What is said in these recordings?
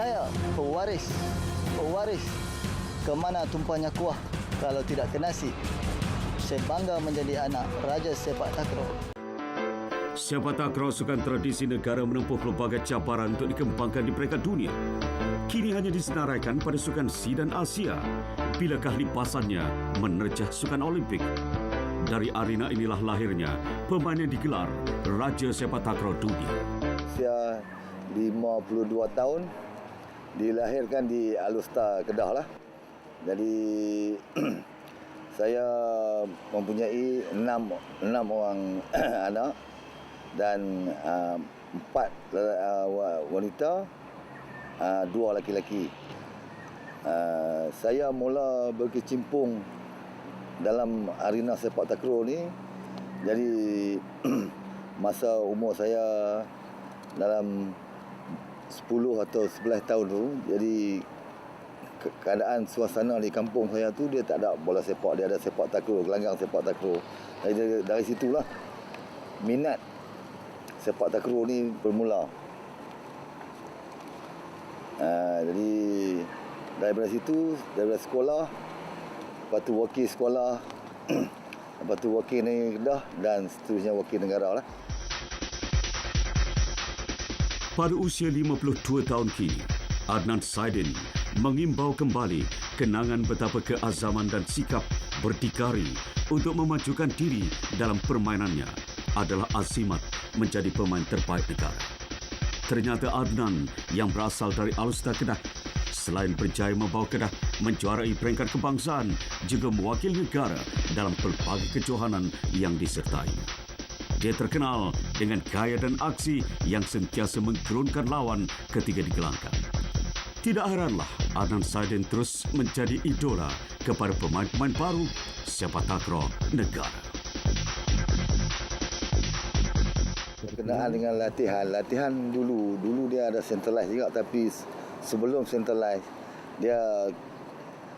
Saya pewaris. Pewaris. Kemana tumpahnya kuah kalau tidak ke nasi? Saya bangga menjadi anak Raja Sepak Takraw. Sepak takraw sukan tradisi negara menempuh pelbagai cabaran untuk dikembangkan di peringkat dunia. Kini hanya disenaraikan pada sukan C dan Asia. Bilakah lipasannya menerjah sukan Olimpik? Dari arena inilah lahirnya pemain yang digelar Raja Sepak Takraw Dunia. Usia 52 tahun dilahirkan di Alustar Kedah lah. Jadi saya mempunyai enam enam orang anak dan uh, empat uh, wanita, uh, dua laki-laki. Uh, saya mula berkecimpung dalam arena sepak takraw ni jadi masa umur saya dalam 10 atau 11 tahun tu jadi ke- keadaan suasana di kampung saya tu dia tak ada bola sepak dia ada sepak takraw gelanggang sepak takraw. Dari, dari, dari situlah minat sepak takraw ni bermula. Uh, jadi daripada situ daripada sekolah lepas tu wakil sekolah lepas tu wakil negeri Kedah dan seterusnya wakil negara lah Pada usia 52 tahun kini, Adnan Saidin mengimbau kembali kenangan betapa keazaman dan sikap berdikari untuk memajukan diri dalam permainannya adalah azimat menjadi pemain terbaik negara. Ternyata Adnan yang berasal dari Alustar Kedah selain berjaya membawa Kedah menjuarai peringkat kebangsaan juga mewakili negara dalam pelbagai kejohanan yang disertai. Dia terkenal dengan gaya dan aksi yang sentiasa menggerunkan lawan ketika digelangkan. Tidak heranlah Adnan Saidin terus menjadi idola kepada pemain-pemain baru sepak takraw negara. Berkenaan dengan latihan, latihan dulu, dulu dia ada centralize juga tapi sebelum centralize dia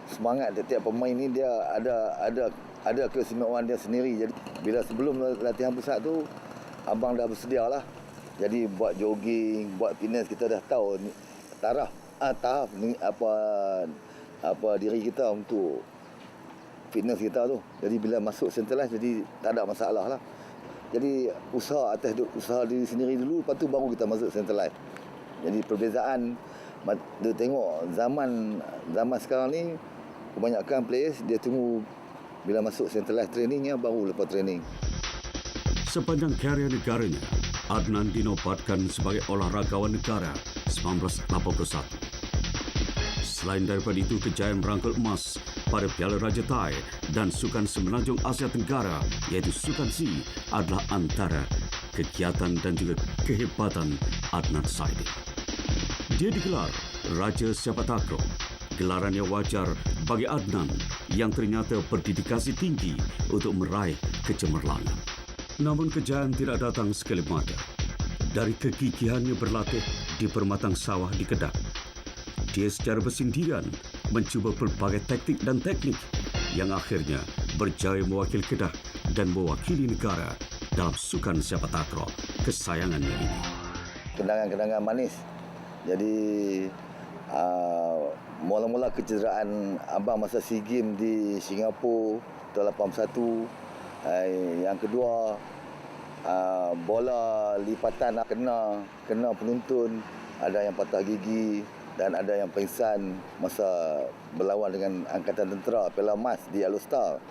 semangat tiap-tiap pemain ni dia ada ada ada keistimewaan dia sendiri. Jadi bila sebelum latihan pusat tu abang dah bersedia lah. Jadi buat jogging, buat fitness kita dah tahu ni, taraf ah, tahap ni apa apa diri kita untuk fitness kita tu. Jadi bila masuk centralize jadi tak ada masalah lah. Jadi usaha atas usaha diri sendiri dulu lepas tu baru kita masuk centralize. Jadi perbezaan dia tengok zaman zaman sekarang ni kebanyakan players dia tunggu bila masuk centralize trainingnya baru lepas training. Sepanjang karier negaranya, Adnan dinobatkan sebagai olahragawan negara 1981. Selain daripada itu, kejayaan merangkul emas pada Piala Raja Thai dan Sukan Semenanjung Asia Tenggara iaitu Sukan C adalah antara kegiatan dan juga kehebatan Adnan Saidi. Dia digelar Raja Sepak Takraw. Gelaran yang wajar bagi Adnan yang ternyata berdedikasi tinggi untuk meraih kecemerlangan. Namun kejayaan tidak datang sekali mata. Dari kegigihannya berlatih di permatang sawah di Kedah, dia secara bersendirian mencuba pelbagai taktik dan teknik yang akhirnya berjaya mewakili Kedah dan mewakili negara dalam sukan sepak takraw kesayangannya ini. kenangan-kenangan manis. Jadi uh, mula-mula kecederaan abang masa SEA Games di Singapura tahun 81. Uh, yang kedua uh, bola lipatan kena kena penonton, ada yang patah gigi dan ada yang pingsan masa berlawan dengan angkatan tentera Piala Mas di Alustar.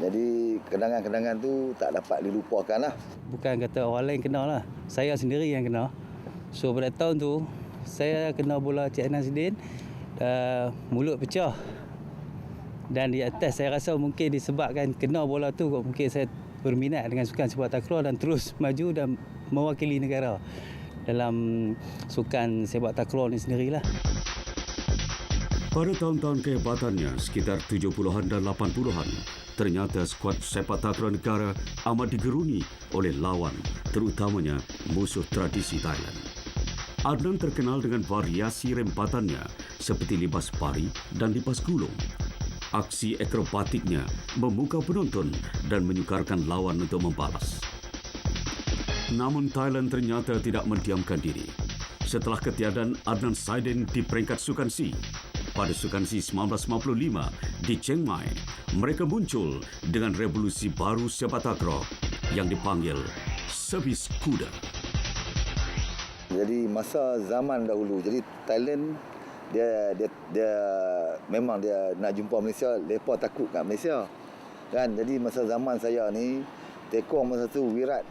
Jadi kenangan-kenangan tu tak dapat dilupakan lah. bukan kata orang lain kena lah. Saya sendiri yang kena. So pada tahun tu, saya kena bola Cik Adnan Sidin, uh, mulut pecah. Dan di atas saya rasa mungkin disebabkan kena bola tu, mungkin saya berminat dengan sukan sepak takraw dan terus maju dan mewakili negara dalam sukan sepak takraw ni sendirilah. Pada tahun-tahun kehebatannya sekitar 70-an dan 80-an, ternyata skuad sepak takraw negara amat digeruni oleh lawan, terutamanya musuh tradisi Thailand. Adnan terkenal dengan variasi rempatannya seperti libas pari dan libas gulung. Aksi akrobatiknya memukau penonton dan menyukarkan lawan untuk membalas. Namun Thailand ternyata tidak mendiamkan diri. setelah ketiadaan Adnan Saidin di peringkat Sukan C. Pada Sukan C 1955 di Chiang Mai, mereka muncul dengan revolusi baru sepak takraw yang dipanggil servis kuda. Jadi masa zaman dahulu, jadi Thailand dia dia dia memang dia nak jumpa Malaysia, depa takut kat Malaysia. Kan? Jadi masa zaman saya ni tekong masa tu Wirat.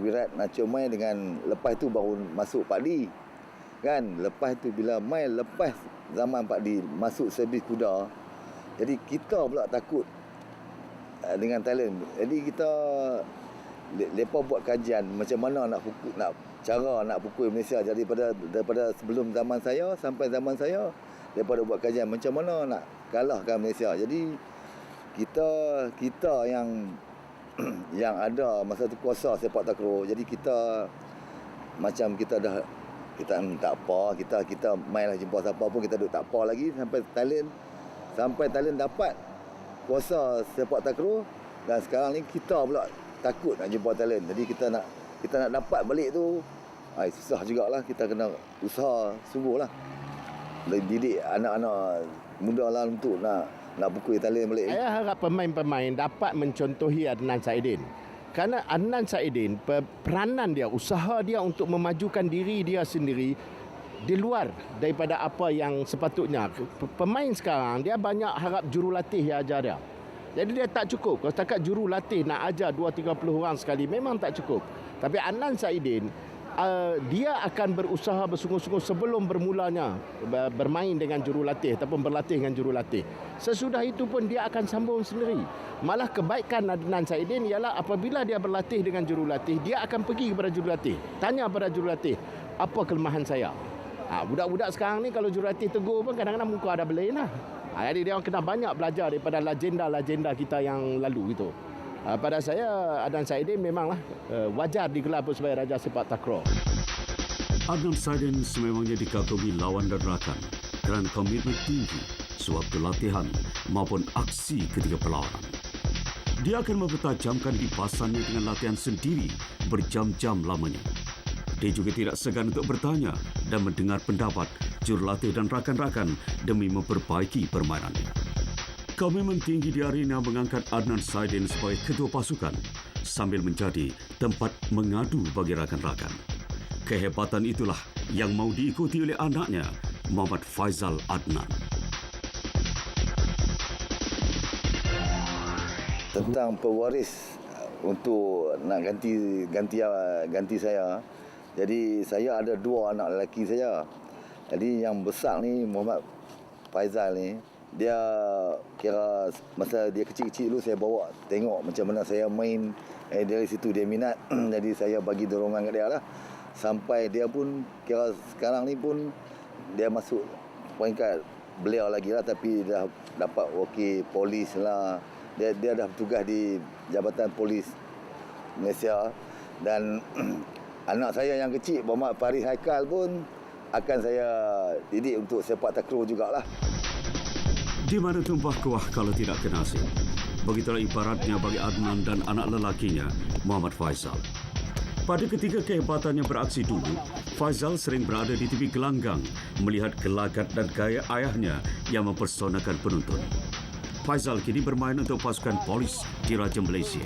Wirat nak main dengan lepas tu baru masuk Pak Di. Kan? Lepas tu bila main lepas zaman Pak Di masuk servis kuda. Jadi kita pula takut uh, dengan Thailand. Jadi kita mereka buat kajian macam mana nak pukul nak cara nak pukul Malaysia. Daripada daripada sebelum zaman saya sampai zaman saya daripada buat kajian macam mana nak kalahkan Malaysia? Jadi kita kita yang yang ada masa tu kuasa sepak takraw. Jadi kita macam kita dah kita tak apa kita kita mainlah jumpa siapa pun kita duduk tak apa lagi. Sampai Thailand sampai Thailand dapat kuasa sepak takraw. Dan sekarang ni kita pula takut nak jumpa talent. Jadi kita nak kita nak dapat balik tu ai susah jugalah kita kena usaha sungguhlah. Didik anak-anak muda lah untuk nak nak pukul talent balik. Saya harap pemain-pemain dapat mencontohi Adnan Saidin. Kerana Adnan Saidin, pe- peranan dia, usaha dia untuk memajukan diri dia sendiri di luar daripada apa yang sepatutnya. Pemain sekarang, dia banyak harap jurulatih yang ajar dia. Jadi dia tak cukup. Kalau setakat jurulatih nak ajar 2-30 orang sekali, memang tak cukup. Tapi Adnan Saidin, uh, dia akan berusaha bersungguh-sungguh sebelum bermulanya ber- bermain dengan jurulatih ataupun berlatih dengan jurulatih. Sesudah itu pun dia akan sambung sendiri. Malah kebaikan Adnan Saidin ialah apabila dia berlatih dengan jurulatih, dia akan pergi kepada jurulatih. Tanya kepada jurulatih, apa kelemahan saya? Ha, budak-budak sekarang ni kalau jurulatih tegur pun kadang-kadang muka ada belain lah. Ha, jadi dia orang kena banyak belajar daripada legenda-legenda kita yang lalu itu. Ha, pada saya Adnan Saidin memanglah uh, wajar digelar pun sebagai Raja Sepak Takraw. Adnan Saidin sememangnya dikagumi lawan dan rakan kerana komitmen tinggi sewaktu latihan maupun aksi ketika perlawanan. Dia akan mempertajamkan dipasannya dengan latihan sendiri berjam-jam lamanya. Dia juga tidak segan untuk bertanya dan mendengar pendapat jurulatih dan rakan-rakan demi memperbaiki permainannya. Komitmen tinggi di arena mengangkat Adnan Saidin sebagai ketua pasukan sambil menjadi tempat mengadu bagi rakan-rakan. Kehebatan itulah yang mau diikuti oleh anaknya, Muhammad Faizal Adnan. tentang pewaris uh, untuk nak ganti ganti uh, ganti saya. Jadi saya ada dua anak lelaki saya. Jadi yang besar ni Muhammad Faizal ni dia kira masa dia kecil-kecil dulu saya bawa tengok macam mana saya main eh, dari situ dia minat. Jadi saya bagi dorongan kat dia lah. Sampai dia pun kira sekarang ni pun dia masuk peringkat beliau lagi lah. Tapi dah dapat wakil polis lah. Dia dia dah bertugas di Jabatan Polis Malaysia. Dan anak saya yang kecil Muhammad Faris Haikal pun akan saya didik untuk sepak takraw jugalah. Di mana tumpah kuah kalau tidak kenasib. Begitulah ibaratnya bagi Adnan dan anak lelakinya, Muhammad Faisal. Pada ketika kehebatannya beraksi dulu, Faizal sering berada di tepi gelanggang melihat gelagat dan gaya ayahnya yang mempersonakan penonton. Faizal kini bermain untuk pasukan polis di Raja Malaysia.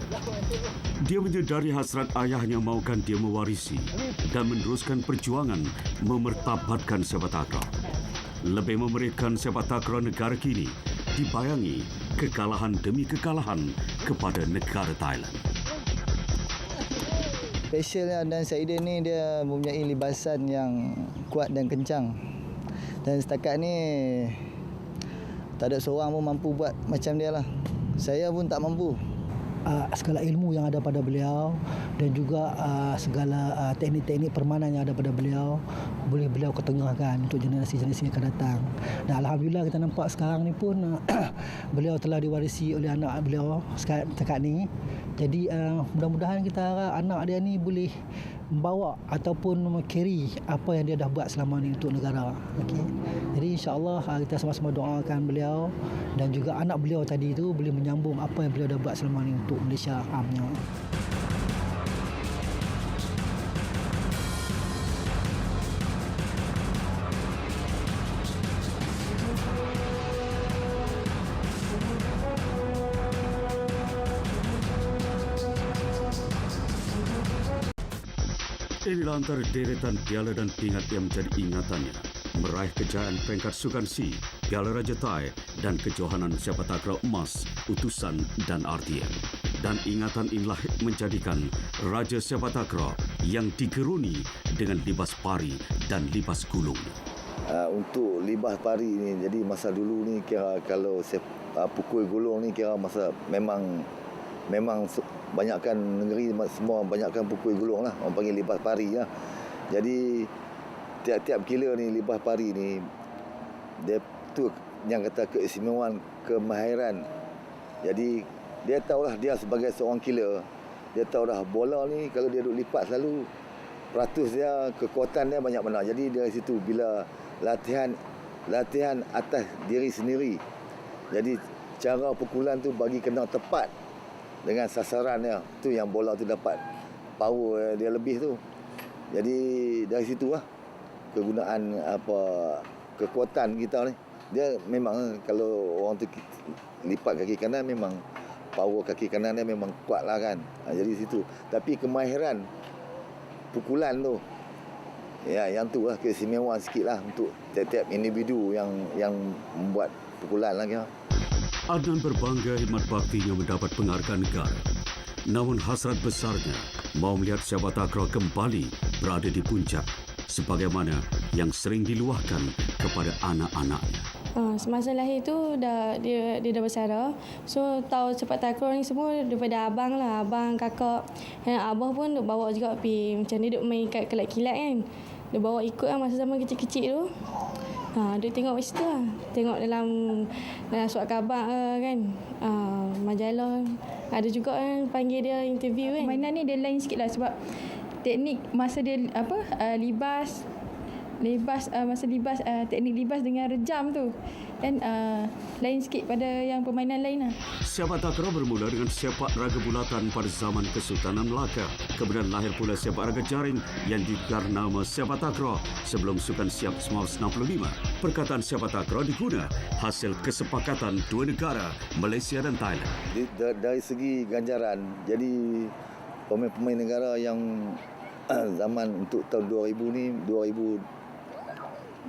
Dia menyedari hasrat ayahnya mahukan dia mewarisi dan meneruskan perjuangan memertabatkan sepak takraw. Lebih memeriahkan sepak takraw negara kini dibayangi kekalahan demi kekalahan kepada negara Thailand. Specialnya dan Saidin ni dia mempunyai libasan yang kuat dan kencang. Dan setakat ni tak ada seorang pun mampu buat macam dia lah. Saya pun tak mampu. uh, segala ilmu yang ada pada beliau dan juga uh, segala uh, teknik-teknik permainan yang ada pada beliau boleh beliau ketengahkan untuk generasi-generasi yang akan datang. Dan alhamdulillah kita nampak sekarang ni pun uh, beliau telah diwarisi oleh anak beliau sekarang dekat ni. Jadi uh, mudah-mudahan kita harap anak dia ni boleh membawa ataupun carry apa yang dia dah buat selama ni untuk negara. Okey. Jadi insya-Allah uh, kita sama-sama doakan beliau dan juga anak beliau tadi tu boleh menyambung apa yang beliau dah buat selama ni untuk Malaysia amnya. Inilah antara deretan piala dan pingat yang menjadi ingatannya. Meraih kejayaan peringkat Sukan C, Piala Raja Thai dan kejohanan sepak takraw emas, utusan dan RTM. Dan ingatan inilah menjadikan Raja Sepak Takraw yang digeruni dengan libas pari dan libas gulung. uh, untuk libas pari ni jadi masa dulu ni kira kalau sep, uh, pukul gulung ni kira masa memang memang banyakkan negeri semua banyakkan pukul gulung lah. Orang panggil libas pari lah. Jadi tiap-tiap kila ni libas pari ni dia tu yang kata keistimewaan kemahiran. Jadi dia tahulah dia sebagai seorang killer. Dia tahu dah bola ni kalau dia duduk lipat selalu peratus dia kekuatan dia banyak mana jadi dari situ bila latihan latihan atas diri sendiri. Jadi cara pukulan tu bagi kena tepat dengan sasaran dia tu yang bola tu dapat power dia lebih tu. Jadi dari situ lah kegunaan apa kekuatan kita ni. Dia memang kalau orang tu lipat kaki kanan memang power kaki kanan dia memang kuat lah kan. Ha, jadi situ. Tapi kemahiran pukulan tu ya yang tu lah keistimewaan sikit lah untuk tiap-tiap individu yang yang membuat pukulan lah kira. Adnan berbangga khidmat baktinya mendapat penghargaan negara. Namun hasrat besarnya mau melihat sepak takraw kembali berada di puncak sebagaimana yang sering diluahkan kepada anak-anaknya. Uh, semasa lahir tu dah dia dia dah bersara. So tahu sepak takraw ni semua daripada abang lah, abang, kakak. Dan abah pun duk bawa juga pergi macam dia duk main kat kilat-kilat kan. Dia bawa ikut lah masa zaman kecil-kecil tu. Ha, dia tengok kat situ lah. Tengok dalam dalam surat khabar uh, kan. Uh, majalah. Ada juga kan panggil dia interview kan. Permainan ni dia lain sikit lah sebab teknik masa dia apa uh, libas libas uh, masa libas uh, teknik libas dengan rejam tu kan uh, lain sikit pada yang permainan lain lah. Sepak takraw bermula dengan sepak raga bulatan pada zaman Kesultanan Melaka. Kemudian lahir pula sepak raga jaring yang ditukar nama sepak takraw sebelum Sukan Siap 1965. Perkataan sepak takraw diguna hasil kesepakatan dua negara, Malaysia dan Thailand. Dari segi ganjaran jadi pemain-pemain negara yang zaman untuk tahun 2000 ni 2000 buku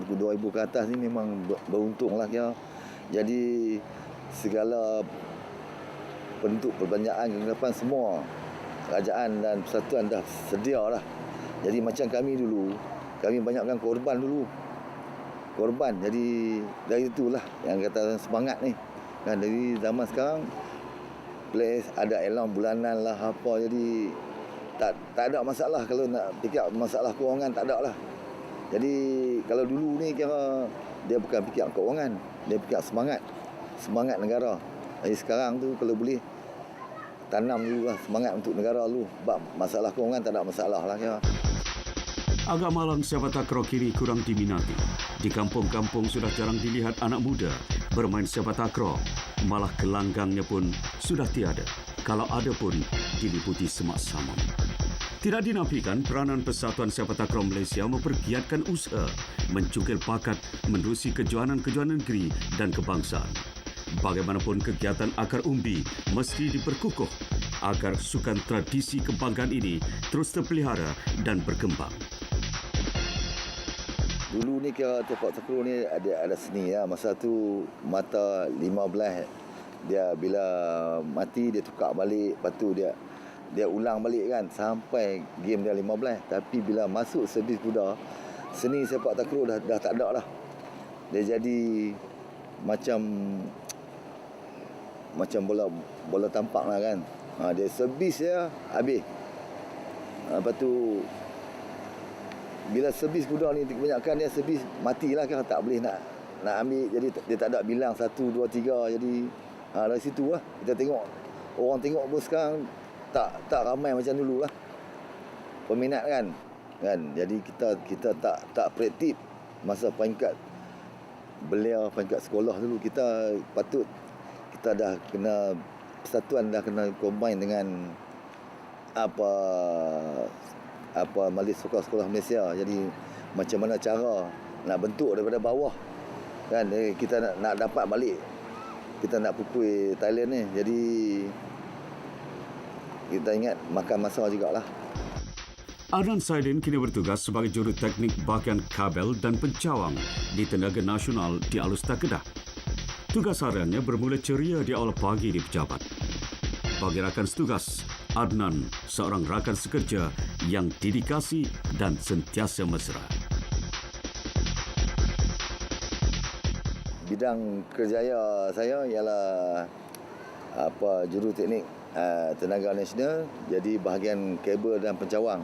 2000 ke atas ni memang ber- beruntung lah kira. Jadi segala bentuk perbelanjaan kegelapan semua kerajaan dan persatuan dah sedia lah. Jadi macam kami dulu, kami banyakkan korban dulu. Korban. Jadi dari itulah yang kata semangat ni. Kan dari zaman sekarang place ada elang bulanan lah apa jadi tak tak ada masalah kalau nak fikir masalah kewangan tak ada lah. Jadi kalau dulu ni kira dia bukan fikir kewangan, dia fikir semangat. Semangat negara. Jadi sekarang tu kalau boleh tanam dulu lah semangat untuk negara dulu. Sebab masalah kewangan tak ada masalah lah kira. Agak malang sepak takraw kini kurang diminati. Di kampung-kampung sudah jarang dilihat anak muda bermain sepak takraw. Malah gelanggangnya pun sudah tiada. Kalau ada pun diliputi semak samam. Tidak dinafikan peranan Persatuan Sepak Malaysia mempergiatkan usaha mencungkil bakat menerusi kejohanan-kejohanan negeri dan kebangsaan. Bagaimanapun kegiatan akar umbi mesti diperkukuh agar sukan tradisi kebanggaan ini terus terpelihara dan berkembang. Dulu ni kira tepak takraw ni ada ada seni lah. Masa tu mata 15 dia bila mati dia tukar balik. Lepas tu dia dia ulang balik kan sampai game dia 15. Tapi bila masuk servis kuda seni sepak takraw dah dah tak ada lah. Dia jadi macam macam bola bola tampak lah kan. Ha, dia servis dia habis. Ha, lepas tu bila servis kuda ni kebanyakan dia servis matilah kan tak boleh nak nak ambil jadi dia tak ada bilang satu dua tiga jadi ha, dari situ lah kita tengok orang tengok pun sekarang tak tak ramai macam dulu lah peminat kan? Kan? Jadi kita kita tak tak praktik masa peringkat belia peringkat sekolah dulu. Kita patut kita dah kena persatuan dah kena combine dengan apa apa majlis sekolah-sekolah Malaysia. Jadi macam mana cara nak bentuk daripada bawah? Kan? Eh, kita nak, nak dapat balik. Kita nak pukul Thailand ni. Jadi kita ingat makan masa jugalah. Adnan Saidin kini bertugas sebagai juru teknik bahagian kabel dan pencawang di Tenaga Nasional di Alusta Kedah. Tugas hariannya bermula ceria di awal pagi di pejabat. Bagi rakan setugas, Adnan seorang rakan sekerja yang dedikasi dan sentiasa mesra. Bidang kerjaya saya ialah apa juru teknik uh, tenaga nasional jadi bahagian kabel dan pencawang.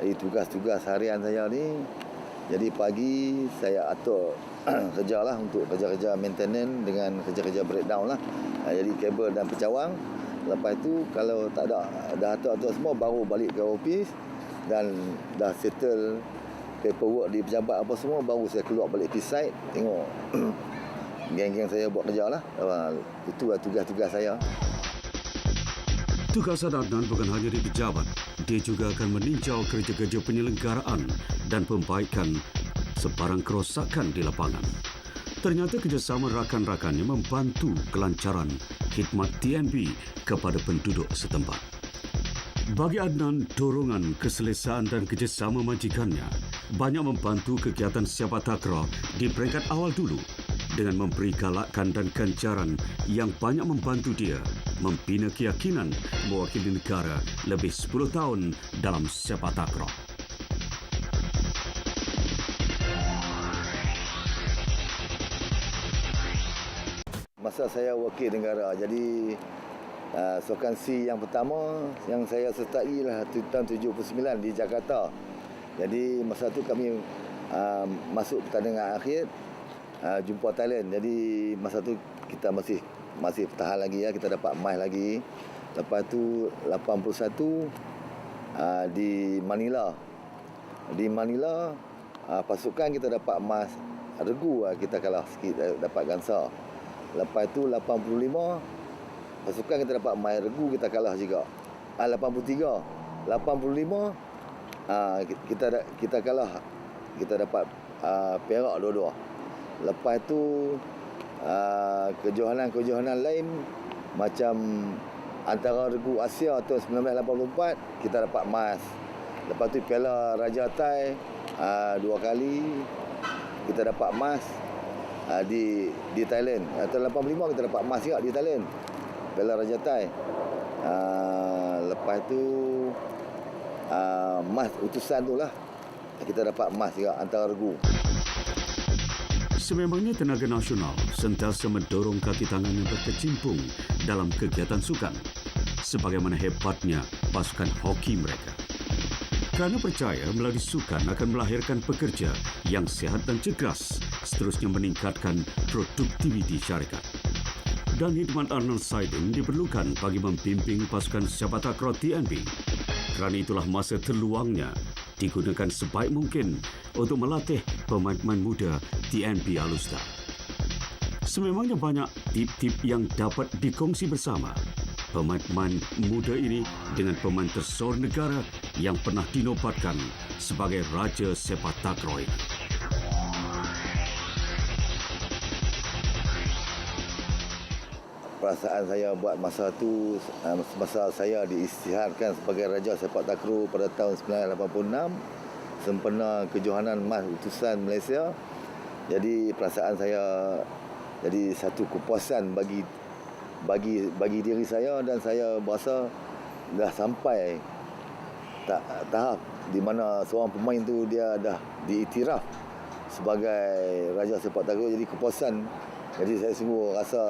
Jadi tugas-tugas harian saya ni jadi pagi saya atur kerja lah untuk kerja-kerja maintenance dengan kerja-kerja breakdown lah. Uh, jadi kabel dan pencawang. Lepas tu kalau tak ada dah atur-atur semua baru balik ke office dan dah settle paperwork di pejabat apa semua baru saya keluar balik ke site tengok geng-geng saya buat kerja lah. Uh, itulah tugas-tugas saya. Tugasan Adnan bukan hanya di pejabat, dia juga akan meninjau kerja-kerja penyelenggaraan dan pembaikan sebarang kerosakan di lapangan. Ternyata kerjasama rakan-rakannya membantu kelancaran khidmat TNB kepada penduduk setempat. Bagi Adnan, dorongan, keselesaan dan kerjasama majikannya banyak membantu kegiatan siapa takraw di peringkat awal dulu dengan memberi galakan dan ganjaran yang banyak membantu dia membina keyakinan mewakili negara lebih 10 tahun dalam sepak takraw. Masa saya wakil negara, jadi uh, sukan C yang pertama yang saya sertai lah tahun 79 di Jakarta. Jadi masa tu kami uh, masuk pertandingan akhir uh, jumpa Thailand. Jadi masa tu kita masih masih tahan lagi ya, kita dapat emas lagi. Lepas tu 81 uh, di Manila. Di Manila uh, pasukan kita dapat emas regu uh, kita kalah sikit dapat gansa. Lepas tu 85 pasukan kita dapat emas regu kita kalah juga. Ah 83 85 ah kita kita kalah kita dapat ah, perak dua-dua. Lepas tu ah, kejohanan-kejohanan lain macam antara regu Asia tahun 1984 kita dapat emas. Lepas tu Piala Raja Thai ah, dua kali kita dapat emas uh, di di Thailand. Tahun 85 kita dapat emas juga di Thailand. Piala Raja Thai. Lepas tu emas utusan tu lah. Kita dapat emas juga antara regu. Sememangnya tenaga nasional sentiasa mendorong kaki tangan yang berkecimpung dalam kegiatan sukan sebagaimana hebatnya pasukan hoki mereka. Kerana percaya melalui sukan akan melahirkan pekerja yang sehat dan cergas, seterusnya meningkatkan produktiviti syarikat. Dan khidmat Arnold Saidin diperlukan bagi membimbing pasukan Syabata Kro TNB. Kerana itulah masa terluangnya digunakan sebaik mungkin untuk melatih pemain-pemain muda TNB Alusta. Sememangnya banyak tip-tip yang dapat dikongsi bersama pemain-pemain muda ini dengan pemain tersohor negara yang pernah dinobatkan sebagai Raja Sepak Takraw ini. Perasaan saya buat masa tu uh, masa saya diisytiharkan sebagai Raja Sepak Takraw pada tahun 1986 sempena kejohanan emas utusan Malaysia. Jadi perasaan saya jadi satu kepuasan bagi bagi bagi diri saya dan saya berasa dah sampai tak, tahap di mana seorang pemain tu dia dah diiktiraf sebagai raja sepak takraw jadi kepuasan jadi saya sungguh rasa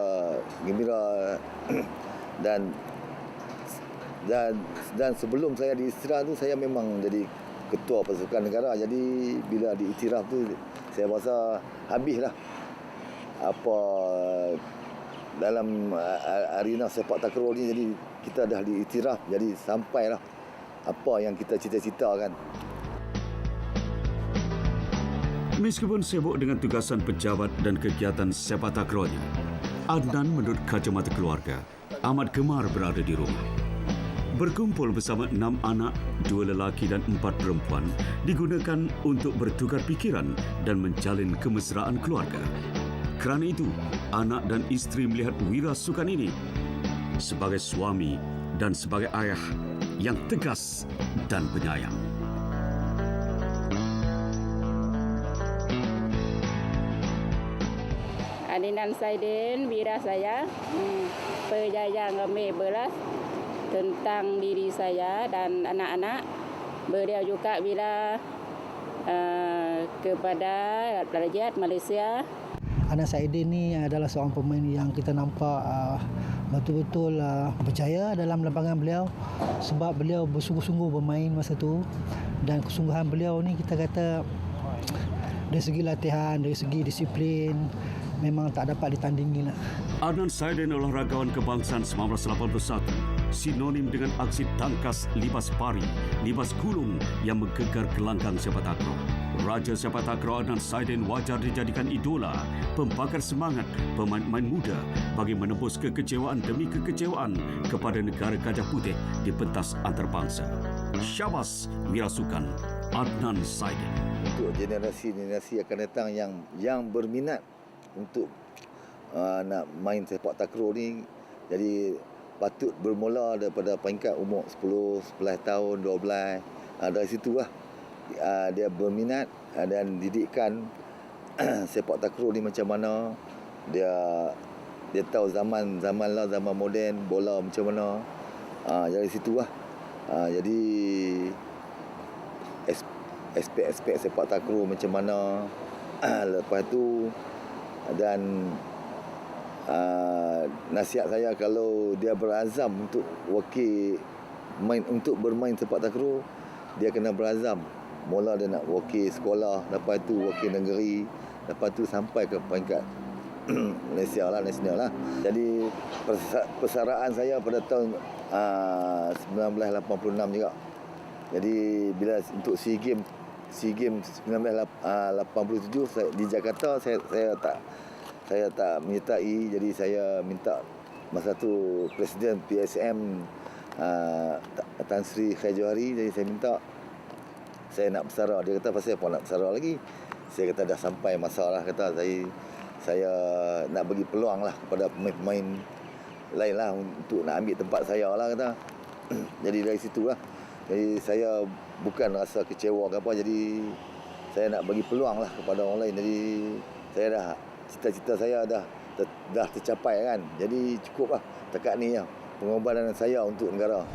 gembira. Dan dan dan sebelum saya diiktiraf tu saya memang jadi ketua pasukan negara. Jadi bila diiktiraf tu saya rasa habislah apa dalam arena sepak takraw ni. Jadi kita dah diiktiraf jadi sampailah apa yang kita cita-citakan. Meskipun sibuk dengan tugasan pejabat dan kegiatan sepak takrawnya, Adnan menurut kacamata keluarga amat gemar berada di rumah. Berkumpul bersama enam anak, dua lelaki dan empat perempuan digunakan untuk bertukar pikiran dan menjalin kemesraan keluarga. Kerana itu, anak dan isteri melihat wira sukan ini sebagai suami dan sebagai ayah yang tegas dan penyayang. Adinan Saidin, Wira saya. Hmm, mengambil belas tentang diri saya dan anak-anak. Beliau juga bila uh, kepada Rakyat Malaysia Anas Saidin ni adalah seorang pemain yang kita nampak uh, betul-betul uh, berjaya dalam lapangan beliau sebab beliau bersungguh-sungguh bermain masa tu dan kesungguhan beliau ni kita kata dari segi latihan, dari segi disiplin memang tak dapat ditandingi lah. Adnan Saidin olahragawan kebangsaan 1981 sinonim dengan aksi tangkas libas pari, libas gulung yang menggegar gelanggang sepak takraw. Raja sepak takraw Adnan Saidin wajar dijadikan idola, pembakar semangat pemain-pemain muda bagi menembus kekecewaan demi kekecewaan kepada negara Gajah Putih di pentas antarabangsa. Syabas Wirasukan Adnan Saidin. untuk generasi-generasi akan datang yang yang berminat untuk uh, nak main sepak takraw ni jadi patut bermula daripada peringkat umur 10, 11 tahun, 12 uh, dari situ lah uh, dia berminat uh, dan didikkan sepak takraw ni macam mana. Dia dia tahu zaman zaman lah zaman moden bola macam mana. Uh, dari situ lah. Uh, jadi aspek-aspek sepak takraw macam mana. Lepas tu dan uh, nasihat saya kalau dia berazam untuk wakil main untuk bermain sepak takraw dia kena berazam. Mula dia nak wakil sekolah lepas tu wakil negeri lepas tu sampai ke peringkat Malaysia lah nasional lah. Jadi persa- persaraan saya pada tahun uh, 1986 juga. Jadi bila untuk SEA Games SEA Games 1987 saya, di Jakarta saya saya tak saya tak menyertai. Jadi saya minta masa tu Presiden PSM uh, Tan Sri Khair Johari jadi saya minta saya nak bersara dia kata pasal apa nak bersara lagi? Saya kata dah sampai masa lah kata saya saya nak bagi peluang lah kepada pemain-pemain lain lah untuk nak ambil tempat saya lah kata. Jadi dari situ lah. Jadi saya bukan rasa kecewa ke apa jadi saya nak bagi peluang lah kepada orang lain. Jadi saya dah cita-cita saya dah ter, dah tercapai kan. Jadi cukup lah dekat ni lah pengorbanan saya untuk negara